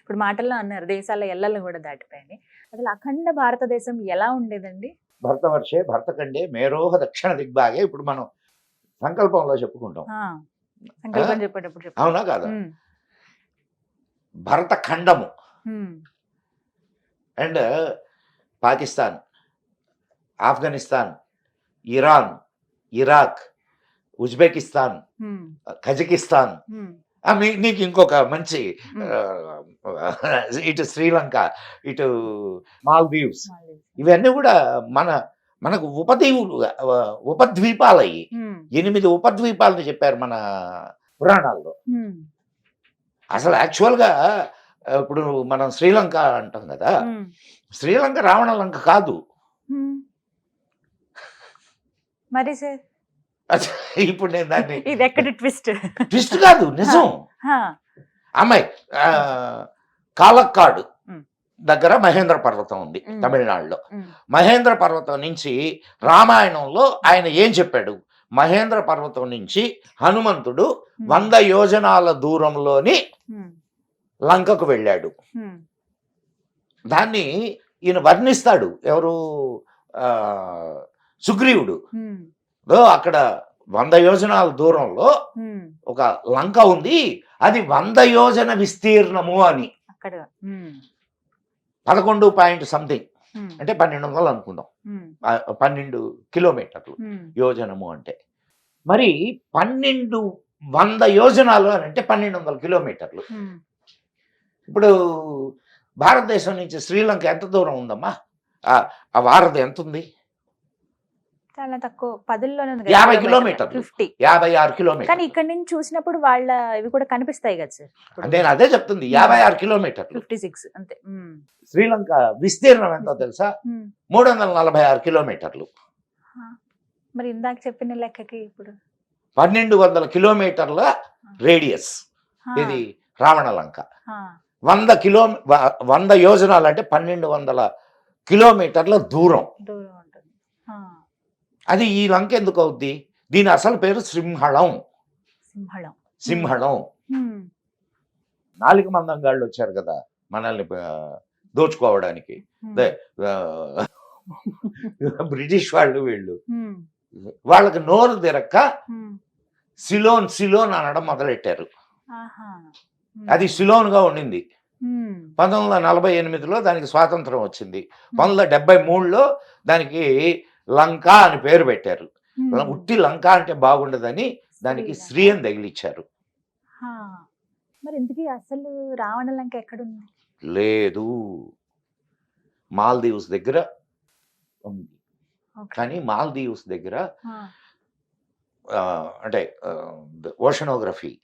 ఇప్పుడు మాటల్లో అన్నారు దేశాల ఎల్లలు కూడా దాటిపోయాయి అసలు అఖండ భారతదేశం ఎలా ఉండేదండి? భరతవర్షే భరతఖండే మేరోహ దక్షిణ దిగ్భాగే ఇప్పుడు మనం సంకల్పంలో చెప్పుకుంటాం. సంకల్పం చెప్పేటప్పుడు చెప్పు అవునా కాదా? భరత ఖండము. And Pakistan Afghanistan Iran Iraq Uzbekistan Kazakhstan. నీకు ఇంకొక మంచి ఇటు శ్రీలంక ఇటు మాల్దీవ్స్. ఇవన్నీ కూడా మన మనకు ఉపదీవులు ఉపద్వీపాలయ్యి. ఎనిమిది ఉపద్వీపాలని చెప్పారు మన పురాణాల్లో. అసలు యాక్చువల్గా ఇప్పుడు మనం శ్రీలంక అంటాం కదా. శ్రీలంక రావణ లంక కాదు. మరి సార్? ఇప్పుడు నేను దాన్ని ఇది ఎక్కడ ట్విస్ట్? ట్విస్ట్ కాదు నిజం. అమ్మాయి కాలక్కాడు. దగ్గర మహేంద్ర పర్వతం ఉంది. తమిళనాడులో. మహేంద్ర పర్వతం నుంచి రామాయణంలో ఆయన ఏం చెప్పాడు? మహేంద్ర పర్వతం నుంచి హనుమంతుడు వంద యోజనాల దూరంలోని లంకకు వెళ్ళాడు. దాన్ని ఈయన వర్ణిస్తాడు. ఎవరు? సుగ్రీవుడు. అక్కడ వంద యోజనాల దూరంలో ఒక లంక ఉంది. అది వంద యోజన విస్తీర్ణము అని. ఉమ్, పదకొండు పాయింట్ సంథింగ్. అంటే పన్నెండు వందలు అనుకుందాం. పన్నెండు కిలోమీటర్లు యోజనము అంటే. మరి పన్నెండు వంద యోజనాలు అని అంటే పన్నెండు వందల కిలోమీటర్లు. ఇప్పుడు భారతదేశం నుంచి శ్రీలంక ఎంత దూరం ఉందమ్మా? ఆ ఆ వారధి ఎంత ఉంది చాలా తక్కువ పదుల్లోనే ఉంది యాభై కిలోమీటర్లు. ఫిఫ్టీ. యాభై ఆరు కానీ కిలోమీటర్లు ఇక్కడ నుంచి చూసినప్పుడు వాళ్ళ ఇవి కూడా కనిపిస్తాయి కదా సార్. నేను అదే చెప్తుంది యాభై ఆరు కిలోమీటర్లు. ఫిఫ్టీ సిక్స్ అంతే. శ్రీలంక విస్తీర్ణం ఎంతో తెలుసా. మూడు వందల నలభై ఆరు కిలోమీటర్లు. మరి ఇందాక చెప్పిన లెక్కకి ఇప్పుడు? పన్నెండు వందల కిలోమీటర్ల రేడియస్. ఇది రావణ లంక. వంద కిలో వంద యోజనాలు అంటే పన్నెండు వందల కిలోమీటర్ల దూరం. అది ఈ లంక ఎందుకు అవుద్ది? దీని అసలు పేరు సింహళం. సింహళం. సింహళం. నాలుగు మందంగాళ్ళు వచ్చారు కదా మనల్ని దోచుకోవడానికి. బ్రిటిష్ వాళ్ళు వీళ్ళు. వాళ్ళకి నోరు తిరక్క సిలోన్ సిలోన్ అనడం మొదలెట్టారు. అది సిలోన్గా ఉండింది. ఉమ్, పంతొమ్మిది వందల నలభై ఎనిమిదిలో దానికి స్వాతంత్రం వచ్చింది. పంతొమ్మిది వందల డెబ్బై మూడులో దానికి లంక అని పేరు పెట్టారు. ఉట్టి లంక అంటే బాగుండదని దానికి. శ్రీ అని తగిలిచ్చారు. ఆ, మరి ఇంతకీ అసలు రావణ లంక ఎక్కడుంది? లేదు. మాల్దీవ్స్ దగ్గర ఉంది. కానీ మాల్దీవ్స్ దగ్గర అంటే ఓషనోగ్రఫీ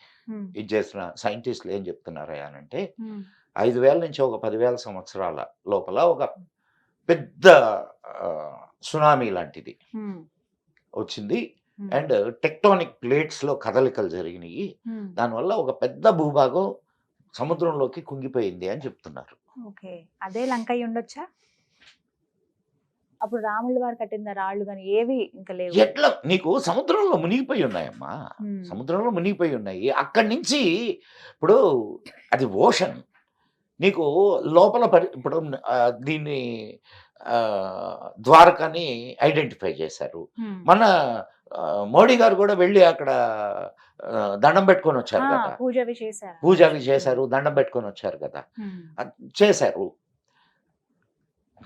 ఇది చేసిన సైంటిస్టులు ఏం చెప్తున్నారా అంటే ఐదు వేల నుంచి ఒక పదివేల సంవత్సరాల లోపల ఒక పెద్ద సునామీ లాంటిది. వచ్చింది. అండ్ టెక్టానిక్ ప్లేట్స్లో కదలికలు జరిగినాయి. దానివల్ల ఒక పెద్ద భూభాగం సముద్రంలోకి కుంగిపోయింది అని చెప్తున్నారు. ఓకే. అదే లంక ఉండొచ్చా? అప్పుడు రాముల వారు కట్టిన రాళ్ళు కానీ ఏవి ఇంకా లేవు? ఎట్లా? నీకు సముద్రంలో మునిగిపోయి ఉన్నాయమ్మా. సముద్రంలో మునిగిపోయి ఉన్నాయి. అక్కడి నుంచి ఇప్పుడు అది ఓషన్. నీకు లోపల పరి ఇప్పుడు దీన్ని ద్వారకాని ఐడెంటిఫై చేశారు. మన మోడీ గారు కూడా వెళ్ళి అక్కడ దండం పెట్టుకొని వచ్చారు కదా. పూజ అవి చేశారు. దండం పెట్టుకొని వచ్చారు కదా. చేశారు.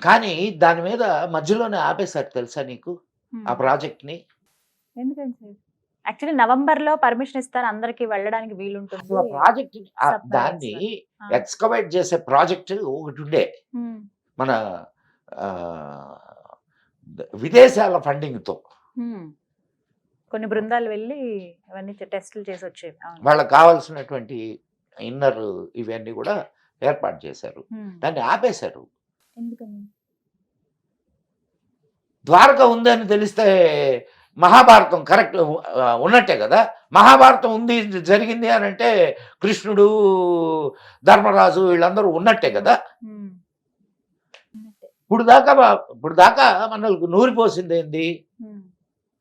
కానీ దాని మీద మధ్యలోనే ఆపేశారు తెలుసా నీకు. ఆ ప్రాజెక్ట్ని? ఎందుకంటే యాక్చువల్లీ నవంబర్లో పర్మిషన్ ఇస్తారు అందరికి వెళ్ళడానికి వీలుంటుంది. ప్రాజెక్ట్ దాన్ని. ఎక్స్కవేట్ చేసే ప్రాజెక్ట్ ఒకటి ఉండే. మన విదేశాల ఫండింగ్తో. కొన్ని బృందాలు వెళ్ళి అవన్నీ టెస్టులు చేసి వచ్చేవి. వాళ్ళకి కావాల్సినటువంటి ఇన్నర్ ఇవన్నీ కూడా ఏర్పాటు చేశారు. దాన్ని ఆపేశారు ద్వారక ఉంది అని తెలిస్తే మహాభారతం కరెక్ట్ ఉన్నట్టే కదా మహాభారతం ఉంది జరిగింది అని అంటే కృష్ణుడు ధర్మరాజు వీళ్ళందరూ ఉన్నట్టే కదా. ఇప్పుడు దాకా ఇప్పుడు దాకా మనకు నూరిపోసింది ఏంది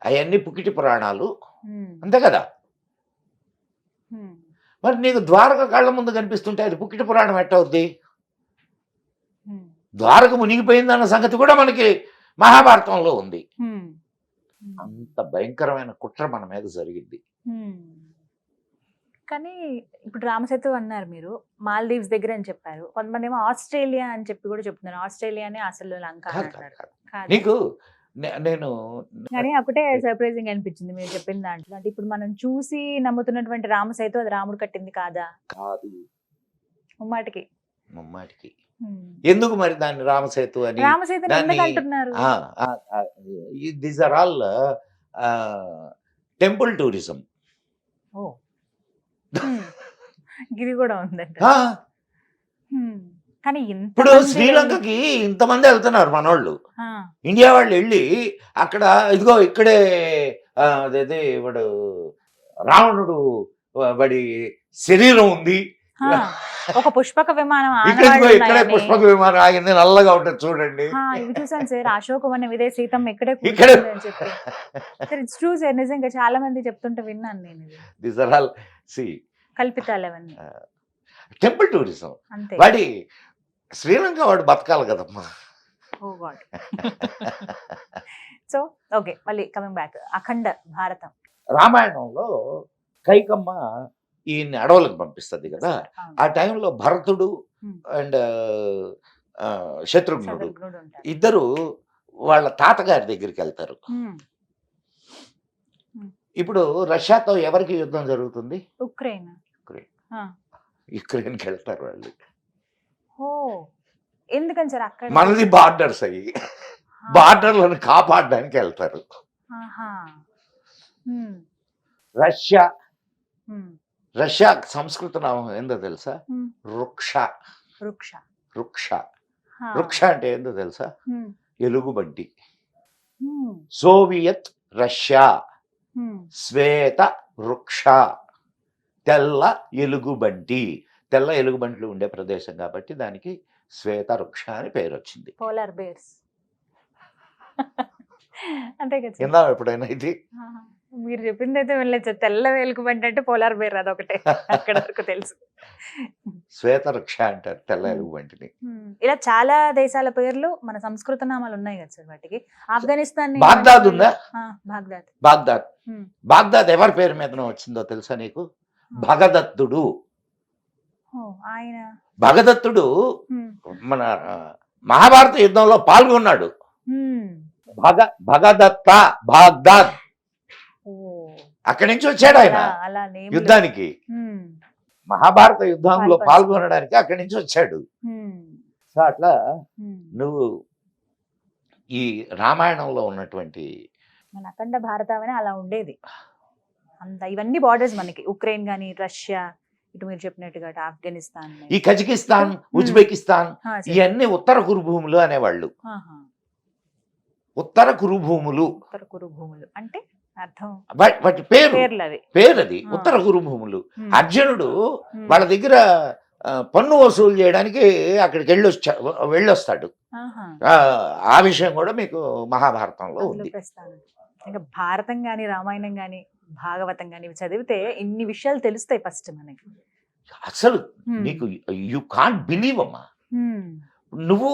అవన్నీ పుకిటి పురాణాలు అంతే కదా. మరి నీకు ద్వారక కళ్ళ ముందు కనిపిస్తుంటే అది పుక్కిట పురాణం ఎట్టవుద్ది. ద్వారక మునిగిపోయిందన్న సంగతి కూడా మనకి మహాభారతంలో ఉంది. అంత భయంకరమైన కుట్ర మన మీద జరిగింది. కానీ ఇప్పుడు రామసేతు అన్నారు మీరు మాల్దీవ్స్ దగ్గర అని చెప్పారు. కొంతమంది ఏమో ఆస్ట్రేలియా అని చెప్పి కూడా చెప్తున్నారు. ఆస్ట్రేలియానే అసలు లంక. నీకు నేను కానీ ఒకటే సర్ప్రైజింగ్ అనిపించింది మీరు చెప్పిన దాంట్లో. అంటే ఇప్పుడు మనం చూసి నమ్ముతున్నటువంటి రామసేతు అది రాముడు కట్టింది కాదా? కాదు. ముమ్మాటికి. ముమ్మాటికి. ఎందుకు మరి దాన్ని రామసేతు అని these are all temple tourism. ఇది కూడా ఉందంట. కానీ ఇప్పుడు శ్రీలంకకి ఇంతమంది వెళ్తున్నారు మనోళ్ళు. ఇండియా వాళ్ళు వెళ్ళి అక్కడ ఇదిగో ఇక్కడే ఆ, అదేదే వాడు రావణుడు వాడి శరీరం ఉంది. ఒక పుష్పక విమానం ఇక్కడ. పుష్పక విమానం ఆగింది నల్లగా ఉంటుంది చూడండి. ఇవి చూసాను సార్ అశోకవనం ఇదే సీతమ్మ ఇక్కడే ఇక్కడే అని చెప్పి. సార్ ఇట్స్ ట్రూ సార్ నిజంగా చాలా మంది చెప్తుంటే విన్నాను నేను దిస్ ఆర్ ఆల్ సి. కల్పితాలు అవన్నీ టెంపుల్ టూరిజం. వాడి శ్రీలంక వాడు బతకాలి కదమ్మా. సో ఓకే మళ్ళీ కమింగ్ బ్యాక్. అఖండ భారతం. రామాయణంలో కైకమ్మ ఈయన్ని అడవులకు పంపిస్తుంది కదా. ఆ టైంలో భరతుడు. అండ్ శత్రుఘ్నుడు. ఇద్దరు వాళ్ళ తాతగారి దగ్గరికి వెళ్తారు. ఇప్పుడు రష్యాతో ఎవరికి యుద్ధం జరుగుతుంది ఉక్రెయిన్ ఉక్రెయిన్. ఆ. యుక్రెయిన్కి వెళ్తారు వాళ్ళు ఓ ఎందుకని సార్ అక్కడ మనది బార్డర్స్ అయ్యి బార్డర్లను కాపాడడానికి వెళ్తారు. రష్యా. రష్యా సంస్కృత నామం ఏందో తెలుసా. వృక్ష వృక్ష వృక్ష. వృక్ష అంటే ఏందో తెలుసా. ఎలుగుబంటి. Soviet Russia. శ్వేత వృక్ష తెల్ల ఎలుగుబంటి. తెల్ల ఎలుగుబంట్లు ఉండే ప్రదేశం కాబట్టి దానికి శ్వేత వృక్ష అని పేరు వచ్చింది. Polar bears. అంతే కదా ఎప్పుడైనా ఇది. మీరు చెప్పింది అయితే వెళ్ళలేదు సార్. తెల్ల వేలుకుబంటి అంటే పోలార్ బేర్ అదొకటే అక్కడ వరకు తెలుసు శ్వేత వృక్ష అంటారు తెల్ల. ఎలుగుబంటిని. ఇలా చాలా దేశాల పేర్లు మన సంస్కృత నామాలు ఉన్నాయి కదా సార్ వాటికి ఆఫ్ఘనిస్తాన్ బాగ్దాద్ ఉందా బాగ్దాద్ బాగ్దాద్. బాగ్దాద్ ఎవరి పేరు మీద వచ్చిందో తెలుసా నీకు భగదత్తుడు ఆయన భగదత్తుడు. మన మహాభారత యుద్ధంలో పాల్గొన్నాడు. భగ భగదత్త బాగ్దాద్. అక్కడి నుంచి వచ్చాడు ఆయన. యుద్ధానికి. మహాభారత యుద్ధంలో. పాల్గొనడానికి అక్కడి నుంచి వచ్చాడు. సో అట్లా. నువ్వు ఈ రామాయణంలో ఉన్నటువంటి మన అఖండ భారతం అలా ఉండేది అంత ఇవన్నీ బార్డర్స్ మనకి ఉక్రెయిన్ గానీ రష్యా ఇటు మీరు చెప్పినట్టుగా ఆఫ్ఘనిస్తాన్ ఈ కజకిస్తాన్. ఉజ్బెకిస్తాన్. ఇవన్నీ ఉత్తర కురుభూములు అనేవాళ్ళు. ఉత్తర కురుభూములు ఉత్తర కురు భూములు అంటే వాటి పేరు పేరు అది. ఉత్తర కురుభూములు హ్మ్. అర్జునుడు. వాళ్ళ దగ్గర పన్ను వసూలు చేయడానికి అక్కడికి వెళ్ళొచ్చా వెళ్ళొస్తాడు. ఆ, ఆ విషయం కూడా మీకు మహాభారతంలో ఉంది. ఇంకా భారతం గాని రామాయణం గాని భాగవతం గాని ఇవి చదివితే ఇన్ని విషయాలు తెలుస్తాయి ఫస్ట్ మనకి అసలు. నీకు యు కాంట్ బిలీవ్ అమ్మా. నువ్వు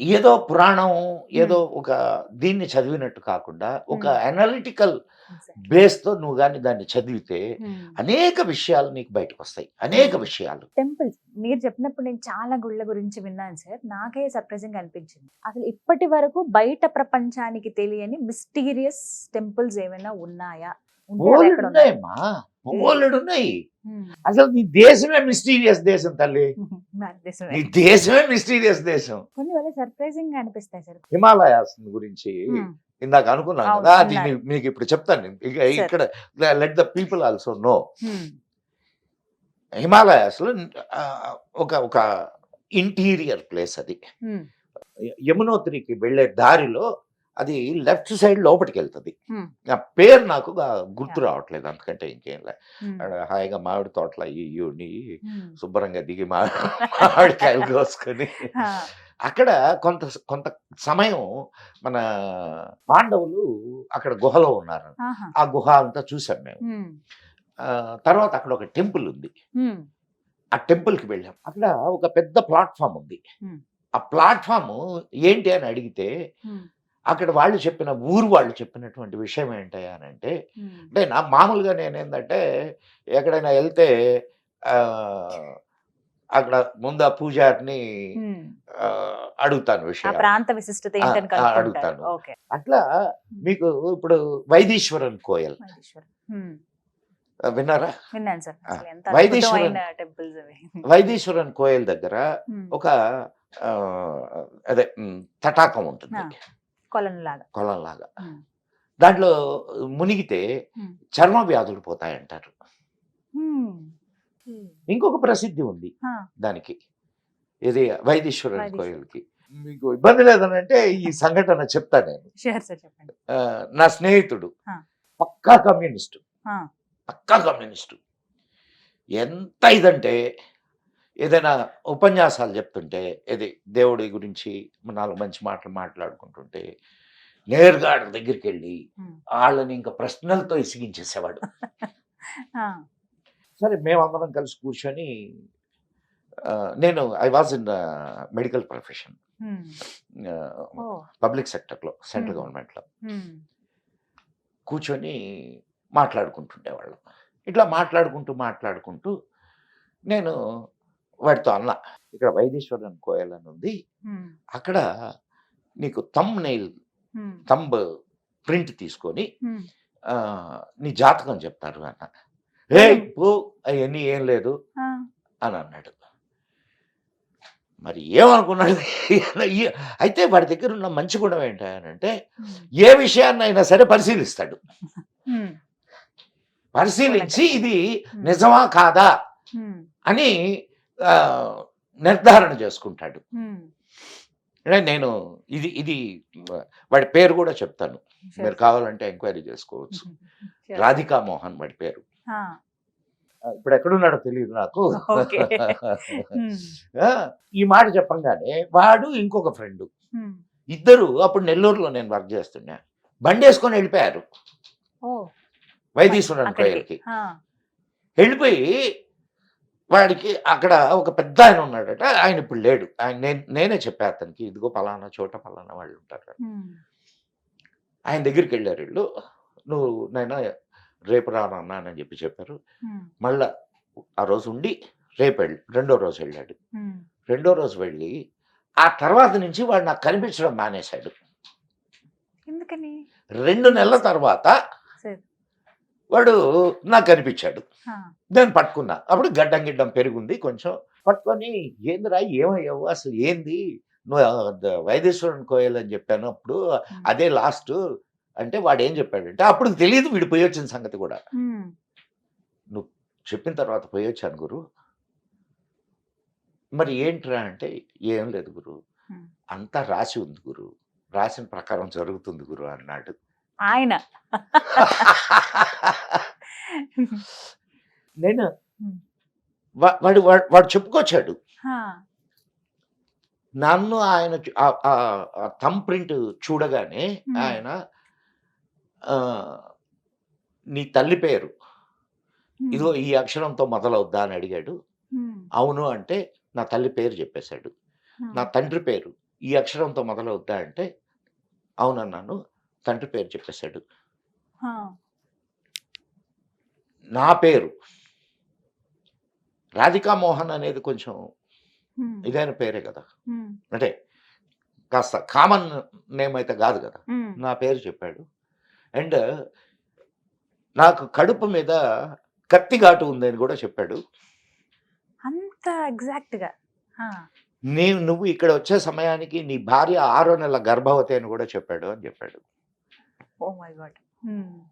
ఏదో పురాణం ఏదో ఒక దీన్ని చదివినట్టు కాకుండా ఒక. Analytical Exactly. బేస్తో నువ్వు కానీ దాన్ని చదివితే. అనేక విషయాలు నీకు బయటకు వస్తాయి అనేక విషయాలు. టెంపుల్స్. మీరు చెప్పినప్పుడు నేను చాలా గుళ్ళ గురించి విన్నాను సార్. నాకే సర్ప్రైజింగ్ అనిపించింది. అసలు ఇప్పటి వరకు బయట ప్రపంచానికి తెలియని మిస్టీరియస్ టెంపుల్స్ ఏమైనా ఉన్నాయా? బోలెడు? ఉన్నాయమ్మా బోలెడు ఉన్నాయి. అసలు నీ దేశమే మిస్టీరియస్ దేశం తల్లి. నీ దేశమే మిస్టీరియస్ దేశం కొన్ని సర్ప్రైజింగ్గా అనిపిస్తాయి సార్ హిమాలయాస్ గురించి. ఇందాక అనుకున్నాం అవును, కదా అది మీకు ఇప్పుడు చెప్తాను. ఇక్కడ let the people also know hmm. హిమాలయాస్లో ఆ, ఒక ఒక ఇంటీరియర్ ప్లేస్ అది. యమునోత్రికి వెళ్ళే దారిలో అది లెఫ్ట్ సైడ్ లోపలికి వెళ్తుంది. ఆ పేరు నాకు గుర్తు. రావట్లేదు అంతకంటే ఇంకేం లే హ్మ్. ఆడ హాయిగా మామిడి తోటలో హ్మ్. శుభ్రంగా దిగి మామిడికాయలు కోసుకొని. అక్కడ కొంత కొంత సమయం మన పాండవులు అక్కడ గుహలో ఉన్నారు. ఆ గుహ అంతా చూసాం మేము తర్వాత అక్కడ ఒక టెంపుల్ ఉంది. ఆ టెంపుల్కి వెళ్ళాం అక్కడ ఒక పెద్ద ప్లాట్ఫామ్ ఉంది. ఆ ప్లాట్ఫామ్ ఏంటి అని అడిగితే. అక్కడ వాళ్ళు చెప్పిన ఊరు వాళ్ళు చెప్పినటువంటి విషయం ఏంటి అని అంటే. అంటే నా మామూలుగా నేను ఏంటంటే ఎక్కడైనా వెళ్తే ఆ, అక్కడ ముందు ఆ పూజారిని అడుగుతాను విషయం ప్రాంత విశిష్టత అడుగుతాను. అట్లా మీకు ఇప్పుడు వైదీశ్వరన్ కోయల్. విన్నారా? విన్నాను సార్. వైదీశ్వరన్- వైదీశ్వరన్ కోయల్ దగ్గర. ఒక అదే తటాకం ఉంటుంది కొలంలాగా. దాంట్లో మునిగితే. చర్మ వ్యాధులు పోతాయంటారు. ఇంకొక ప్రసిద్ధి ఉంది. దానికి ఇది వైదీశ్వరన్. కోయిల్కి మీకు ఇబ్బంది లేదనంటే ఈ సంఘటన చెప్తా నేను నా స్నేహితుడు. పక్కా కమ్యూనిస్టు. పక్కా కమ్యూనిస్టు ఎంత ఇదంటే ఏదైనా ఉపన్యాసాలు చెప్తుంటే ఇది దేవుడి గురించి నాలుగు మంచి మాటలు మాట్లాడుకుంటుంటే నేరుగా ఆడ దగ్గరికి వెళ్ళి. వాళ్ళని ఇంకా ప్రశ్నలతో ఇసిగించేసేవాడు. సరే మేమందరం కలిసి కూర్చొని నేను I was in medical profession public సెక్టర్లో సెంట్రల్. గవర్నమెంట్లో. కూర్చొని మాట్లాడుకుంటుండేవాళ్ళం ఇట్లా మాట్లాడుకుంటూ మాట్లాడుకుంటూ నేను వాడితో అన్నా ఇక్కడ వైదీశ్వరన్ కోయల్ అని ఉంది. అక్కడ నీకు తమ్ నెయిల్. తంబ్ ప్రింట్ తీసుకొని నీ జాతకం చెప్తారు అన్న ఏ పో అవన్నీ ఏం లేదు. అని అన్నాడు మరి ఏమనుకున్నాడు అయితే వాడి దగ్గర ఉన్న మంచి గుణం ఏంటంటే. ఏ విషయాన్ని అయినా సరే పరిశీలిస్తాడు. పరిశీలించి ఇది. నిజమా కాదా. అని నిర్ధారణ చేసుకుంటాడు. నేను ఇది ఇది వాడి పేరు కూడా చెప్తాను. మీరు కావాలంటే ఎంక్వైరీ చేసుకోవచ్చు. రాధికా మోహన్ వాడి పేరు. ఇప్పుడు ఎక్కడున్నాడో తెలియదు నాకు. ఈ మాట చెప్పంగానే వాడు ఇంకొక ఫ్రెండ్. ఇద్దరు అప్పుడు నెల్లూరులో నేను వర్క్ చేస్తున్నా. బండి వేసుకొని వెళ్ళిపోయారు. వైదీశ్వరన్ ఆ. వెళ్ళిపోయి వాడికి అక్కడ ఒక పెద్ద ఆయన ఉన్నాడట ఆయన ఇప్పుడు లేడు ఆయన నేను నేనే చెప్పా అతనికి ఇదిగో పలానా చోట పలానా వాళ్ళు ఉంటారు. ఆయన దగ్గరికి వెళ్ళారు వీళ్ళు నువ్వు నైనా రేపు రానన్నా అని చెప్పి చెప్పారు. మళ్ళా ఆ రోజు ఉండి రేపు వెళ్ళి రెండో రోజు వెళ్ళాడు. రెండో రోజు వెళ్ళి ఆ తర్వాత నుంచి వాడు నాకు కనిపించడం మానేశాడు ఎందుకని రెండు నెలల తర్వాత. వాడు నాకు కనిపించాడు. ఆ. నేను పట్టుకున్నా. అప్పుడు గడ్డం గిడ్డం పెరుగుంది కొంచెం. పట్టుకొని ఏందిరా ఏమయ్యావు? అసలు ఏంది? నువ్వు వైదేశ్వరన్ కోయల్ అని చెప్పాను. అప్పుడు. అదే లాస్ట్ అంటే వాడు ఏం చెప్పాడంటే అప్పుడు తెలియదు వీడు పోయి వచ్చిన సంగతి కూడా. హ్మ్. చెప్పిన తర్వాత పోయి వచ్చాను గురు. మరి ఏంట్రా అంటే ఏం లేదు గురు. అంతా రాసి ఉంది గురు. రాసిన ప్రకారం జరుగుతుంది గురు అన్నాడు. ఆయన నేను వాడు వాడు చెప్పుకొచ్చాడు. నన్ను ఆయన థమ్ ప్రింట్ చూడగానే. ఆయన నీ తల్లి పేరు. ఇదిగో ఈ అక్షరంతో మొదలవుద్దా అని అడిగాడు. అవును అంటే నా తల్లి పేరు చెప్పేశాడు. నా తండ్రి పేరు ఈ అక్షరంతో మొదలవుద్దా అంటే అవునన్నాను తండ్రి పేరు చెప్పేశాడు. నా పేరు రాధికా మోహన్ అనేది కొంచెం. ఇదైన పేరే కదా. అంటే కాస్త కామన్ నేమ్ అయితే కాదు కదా. నా పేరు చెప్పాడు అండ్ నాకు కడుపు మీద కత్తి ఘాటు ఉందని కూడా చెప్పాడు అంత ఎగ్జాక్ట్గా ఆ. నేను నువ్వు ఇక్కడ వచ్చే సమయానికి నీ భార్య ఆరో నెలల గర్భవతి అని కూడా చెప్పాడు అని చెప్పాడు Oh my God. Hmm.